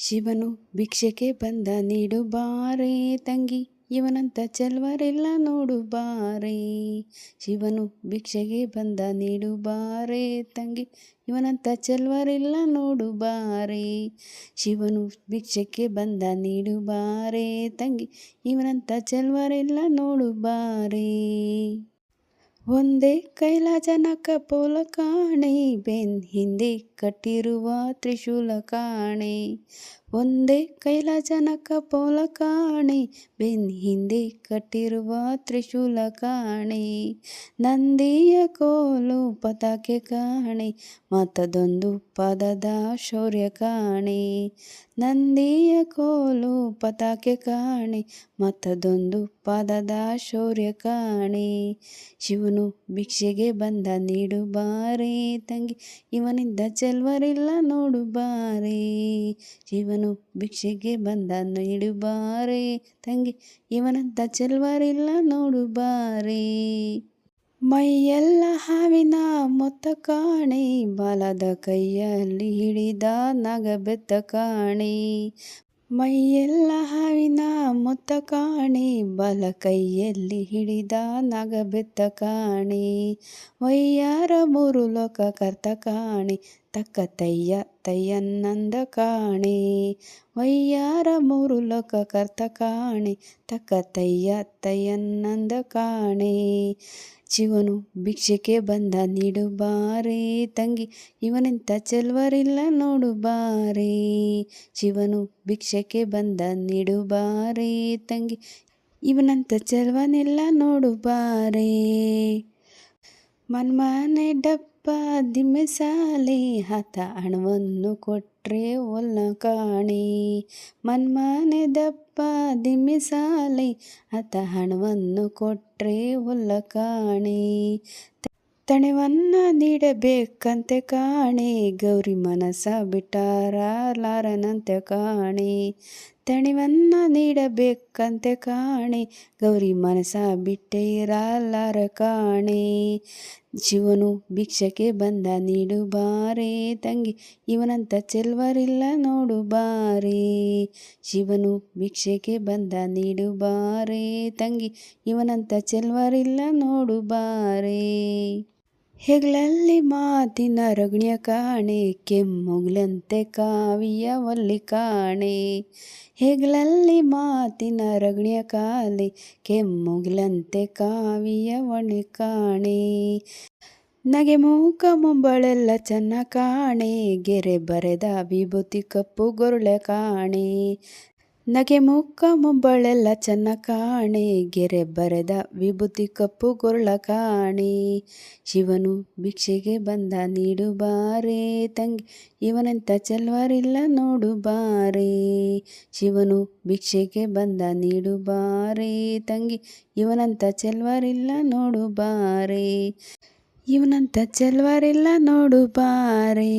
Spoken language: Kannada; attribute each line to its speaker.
Speaker 1: ಶಿವನು ಭಿಕ್ಷೆಗೆ ಬಂದ ನೀಡು ಬಾರೆ ತಂಗಿ, ಇವನಂತ ಚೆಲ್ವರೆಲ್ಲ ನೋಡು ಬಾರೆ. ಶಿವನು ಭಿಕ್ಷೆಗೆ ಬಂದ ನೀಡು ಬಾರೆ ತಂಗಿ, ಇವನಂತ ಚೆಲ್ವರೆಲ್ಲ ನೋಡು ಬಾರೆ. ಶಿವನು ಭಿಕ್ಷೆಗೆ ಬಂದ ನೀಡು ಬಾರೆ ತಂಗಿ, ಇವನಂತ ಚೆಲ್ವರೆಲ್ಲ ನೋಡು ಬಾರೆ. ಒಂದೇ ಕೈಲಾಜನಕ ಪೋಲ ಕಾಣೆ, ಬೆನ್ ಹಿಂದೆ ಕಟ್ಟಿರುವ ತ್ರಿಶೂಲ ಕಾಣೆ. ಒಂದೇ ಕೈಲಾಜನಕ ಪೋಲ ಕಾಣೆ ಬೆನ್ ಹಿಂದೆ ಕಟ್ಟಿರುವ ತ್ರಿಶೂಲ ಕಾಣೆ. ನಂದಿಯ ಕೋಲು ಪತಾಕೆ ಕಾಣೆ, ಮತ್ತದೊಂದು ಪದದ ಶೌರ್ಯ ಕಾಣೆ. ನಂದಿಯ ಕೋಲು ಪತಾಕೆ ಕಾಣೆ, ಮತ್ತದೊಂದು ಪದದ ಶೌರ್ಯ ಕಾಣೆ. ಶಿವನು ಭಿಕ್ಷೆಗೆ ಬಂದ ನೀಡು ಬಾರೆ ತಂಗಿ, ಇವನಿಂದ ಚೆಲ್ವರಿಲ್ಲ ನೋಡು ಬಾರೆ. ಶಿವನು ಭಿಕ್ಷೆಗೆ ಬಂದ ನೀಡುಬಾರೆ ತಂಗಿ, ಇವನಂತ ಚೆಲ್ವರಿಲ್ಲ, ನೋಡು ಬಾರೆ. ಮೈಯೆಲ್ಲ ಹಾವಿನ ಮೊತ್ತ ಕಾಣೆ, ಬಾಲದ ಕೈಯಲ್ಲಿ ಹಿಡಿದ ನಗಬೆತ್ತ ಕಾಣೆ. ಮೈಯೆಲ್ಲ ಹಾವಿನ ಮೊತ್ತ ಕಾಣಿ, ಬಲ ಕೈಯಲ್ಲಿ ಹಿಡಿದ ನಗಬೆತ್ತ ಕಾಣಿ. ವಯ್ಯಾರ ಮೂರು ಲೋಕ ಕರ್ತ ಕಾಣಿ, ತಕ್ಕ ತಯ್ಯ ತಯ್ಯನ್ನಂದ ಕಾಣಿ. ವಯ್ಯಾರ ಮೂರು ಲೋಕ ಕರ್ತ ಕಾಣಿ, ತಕ್ಕ ತಯ್ಯ ತಯ್ಯನ್ನಂದ ಕಾಣೆ. ಶಿವನು ಭಿಕ್ಷೆಗೆ ಬಂದ, ನೀಡು ಬಾರೆ ತಂಗಿ, ಇವನಿಂತ ಚೆಲ್ವರಿಲ್ಲ ನೋಡು ಬಾರೆ. ಶಿವನು ಭಿಕ್ಷೆಗೆ ಬಂದ, ನೀಡು ಬಾರೆ ತಂಗಿ, ಇವನಂತ ಚೆಲ್ವನೆಲ್ಲ ನೋಡು ಬಾರೆ. ಮನ್ಮನೆ ಡಬ್ಬ, ದಿಮ್ಮೆಸಾಲೆ ಹತ ಹಣವನ್ನು ಕೊಟ್ರೆ ಒಲ್ಲ ಕಾಣಿ. ಮನ್ಮನೆ ದಪ್ಪ ದಿಮ್ಮೆಸಾಲೆ ಆತ ಹಣವನ್ನು ಕೊಟ್ರೆ ಒಲ್ಲ ಕಾಣಿ. ತಣೆವನ್ನ ನೀಡಬೇಕಂತೆ ಕಾಣೆ, ಗೌರಿ ಮನಸ ಬಿಟ್ಟಾರ ಲಾರನಂತೆ ಕಾಣೆ. ತಣಿವನ್ನ ನೀಡಬೇಕಂತೆ ಕಾಣೆ. ಗೌರಿ ಮನಸ ಬಿಟ್ಟಿರಲಾರ ಕಾಣೆ. ಶಿವನು ಭಿಕ್ಷಕ್ಕೆ ಬಂದ ನೀಡು ಬಾರೆ ತಂಗಿ, ಇವನಂತ ಚೆಲ್ವರಿಲ್ಲ ನೋಡು ಬಾರೆ ಶಿವನು ಭಿಕ್ಷೆಗೆ ಬಂದ ನೀಡು ಬಾರೆ ತಂಗಿ, ಇವನಂತ ಚೆಲ್ವರಿಲ್ಲ ನೋಡು ಬಾರೆ ಹೆಗ್ಲಲ್ಲಿ ಮಾತಿನ ರಗ್ಣಿಯ ಕಾಣೆ, ಕೆಮ್ಮುಗ್ಲಂತೆ ಕಾವಿಯ ಒಲ್ಲಿ ಕಾಣೆ. ಹೆಗ್ಲಲ್ಲಿ ಮಾತಿನ ರಗ್ಣಿಯ ಕಾಲೆ, ಕೆಮ್ಮುಗ್ಲಂತೆ ಕಾವಿಯ ಒಳ್ಳೆ ಕಾಣೆ. ನಗೆ ಮೂಕ ಮುಂಬಳೆಲ್ಲ ಚೆನ್ನ ಕಾಣೆ, ಗೆರೆ ಬರೆದ ವಿಭೂತಿ ಕಪ್ಪು ಗೊರುಳೆ ಕಾಣೆ. ನಗೆ ಮುಕ್ಕ ಮುಬ್ಬಳೆಲ್ಲ ಚೆನ್ನ ಕಾಣೆ, ಗೆರೆ ಬರೆದ ವಿಭೂತಿ ಕಪ್ಪು ಗೊರಳ ಕಾಣೆ. ಶಿವನು ಭಿಕ್ಷೆಗೆ ಬಂದ ನೀಡು ಬಾರೆ ತಂಗಿ, ಇವನಂತ ಚೆಲ್ವಾರಿಲ್ಲ ನೋಡು ಬಾರೆ ಶಿವನು ಭಿಕ್ಷೆಗೆ ಬಂದ ನೀಡು ಬಾರೆ ತಂಗಿ, ಇವನಂತ ಚೆಲ್ವಾರಿಲ್ಲ ನೋಡು ಬಾರೆ ಇವನಂತ ಚೆಲ್ವಾರಿಲ್ಲ ನೋಡು ಬಾರೆ